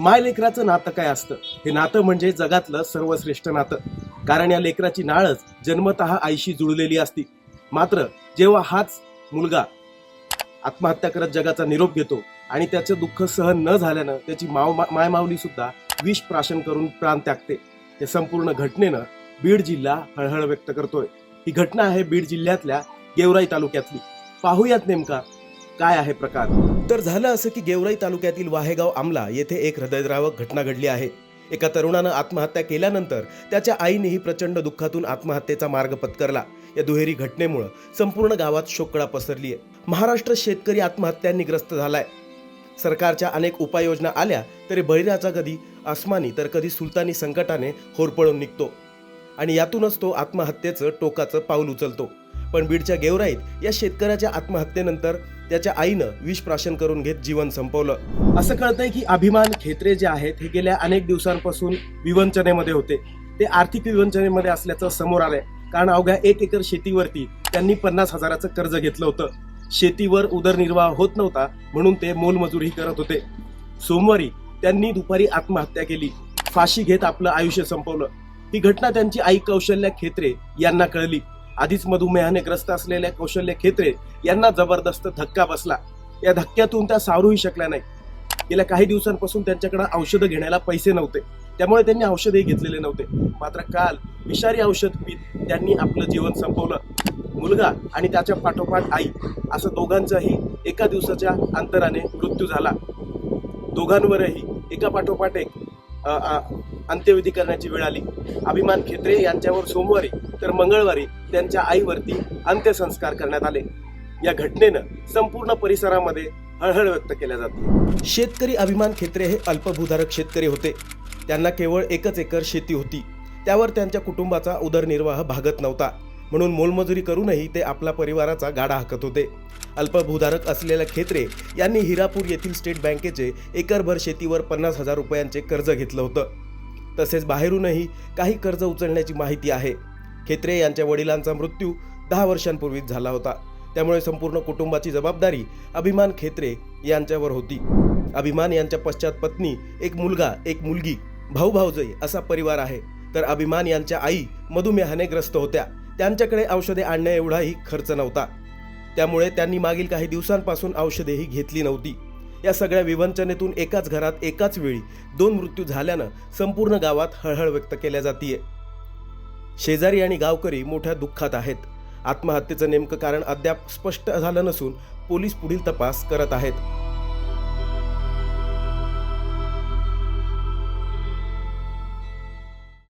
माय लेकराचं नातं काय असतं? हे नातं म्हणजे जगातलं सर्वश्रेष्ठ नातं. कारण या लेकराची नाळच जन्मत आईशी जुळलेली असती. मात्र जेव्हा हाच मुलगा आत्महत्या करत जगाचा निरोप घेतो आणि त्याचं दुःख सहन न झाल्यानं त्याची माव माय माऊली सुद्धा विष प्राशन करून प्राण त्यागते. या संपूर्ण घटनेनं बीड जिल्हा हळहळ व्यक्त करतोय. ही घटना आहे बीड जिल्ह्यातल्या गेवराई तालुक्यातली. पाहूयात नेमका काय आहे प्रकार. तर झालं असं की गेवराई तालुक्यातील वाहेगाव आमला येथे एक हृदयद्रावक घटना घडली आहे. एका तरुणानं आत्महत्या केल्यानंतर त्याच्या आईनेही प्रचंड दुःखातून आत्महत्येचा मार्ग पत्करला. या दुहेरी घटनेमुळं संपूर्ण गावात शोककळा पसरली आहे. महाराष्ट्र शेतकरी आत्महत्यांनी ग्रस्त झालाय. सरकारच्या अनेक उपाययोजना आल्या तरी बळीराचा कधी आसमानी तर कधी सुलतानी संकटाने होरपळून निघतो. आणि यातूनच तो आत्महत्येचं टोकाचं पाऊल उचलतो. पण बीडच्या गेवराईत या शेतकऱ्याच्या आत्महत्येनंतर त्याच्या आईनं विष प्राशन करून घेत जीवन संपवलं. असं कळतंय की अभिमान खेत्रे जे आहेत हे गेल्या अनेक दिवसांपासून विवंचनेमध्ये होते. ते आर्थिक विवंचनेमध्ये असल्याचं समोर आलंय. कारण अवघ्या एक एकर शेतीवरती त्यांनी पन्नास हजाराचं कर्ज घेतलं होतं. शेतीवर उदरनिर्वाह होत नव्हता म्हणून ते मोलमजुरी करत होते. सोमवारी त्यांनी दुपारी आत्महत्या केली. फाशी घेत आपलं आयुष्य संपवलं. ही घटना त्यांची आई कौशल्या खेत्रे यांना कळली. आधीच मधुमेहाने ग्रस्त असलेल्या कौशल्य खेत्रे यांना जबरदस्त धक्का बसला. या धक्क्यातून त्या सावरूही शकल्या नाही. गेल्या काही दिवसांपासून त्यांच्याकडे औषधं घेण्याला पैसे नव्हते. त्यामुळे त्यांनी औषधही घेतलेले नव्हते. मात्र काल विषारी औषध पीत त्यांनी आपलं जीवन संपवलं. मुलगा आणि त्याच्या पाठोपाठ आई असं दोघांचाही एका दिवसाच्या अंतराने मृत्यू झाला. दोघांवरही एका पाठोपाठ एक अंत्यविधी करण्याची वेळ आली. अभिमान खेत्रे यांच्यावर सोमवारी तर मंगळवारी त्यांच्या आईवरती अंत्यसंस्कार करण्यात आले. या घटनेनं संपूर्ण परिसरामध्ये हळहळ व्यक्त केल्या जाते. शेतकरी अभिमान खेत्रे हे अल्पभूधारक शेतकरी होते. त्यांना केवळ एकच एकर शेती होती. त्यावर त्यांच्या कुटुंबाचा उदरनिर्वाह भागत नव्हता. म्हणून मोलमजुरी करूनही ते आपला परिवाराचा गाडा हाकत होते. अल्पभूधारक असलेल्या खेत्रे यांनी हिरापूर येथील स्टेट बँकेचे एकरभर शेतीवर पन्नास हजार रुपयांचे कर्ज घेतलं होतं. तसेच बाहेरूनही काही कर्ज उचलण्याची माहिती आहे. खेत्रे यांच्या वडिलांचा मृत्यू दहा वर्षांपूर्वीच झाला होता. त्यामुळे संपूर्ण कुटुंबाची जबाबदारी अभिमान खेत्रे यांच्यावर होती. अभिमान यांच्या पश्चात पत्नी एक मुलगा एक मुलगी भाऊ भाऊजई असा परिवार आहे. तर अभिमान यांच्या आई मधुमेहाने ग्रस्त होत्या. त्यांच्याकडे औषधे आणण्या एवढाही खर्च नव्हता. त्यामुळे त्यांनी मागील काही दिवसांपासून औषधेही घेतली नव्हती. या सगळ्या विवंचनेतून एकाच घरात एकाच वेळी दोन मृत्यू झाल्यानं संपूर्ण गावात हळहळ व्यक्त केल्या जातीये. शेजारी आणि गावकरी मोठ्या दुःखात आहेत. आत्महत्येचं नेमकं कारण अद्याप स्पष्ट झालं नसून पोलीस पुढील तपास करत आहेत.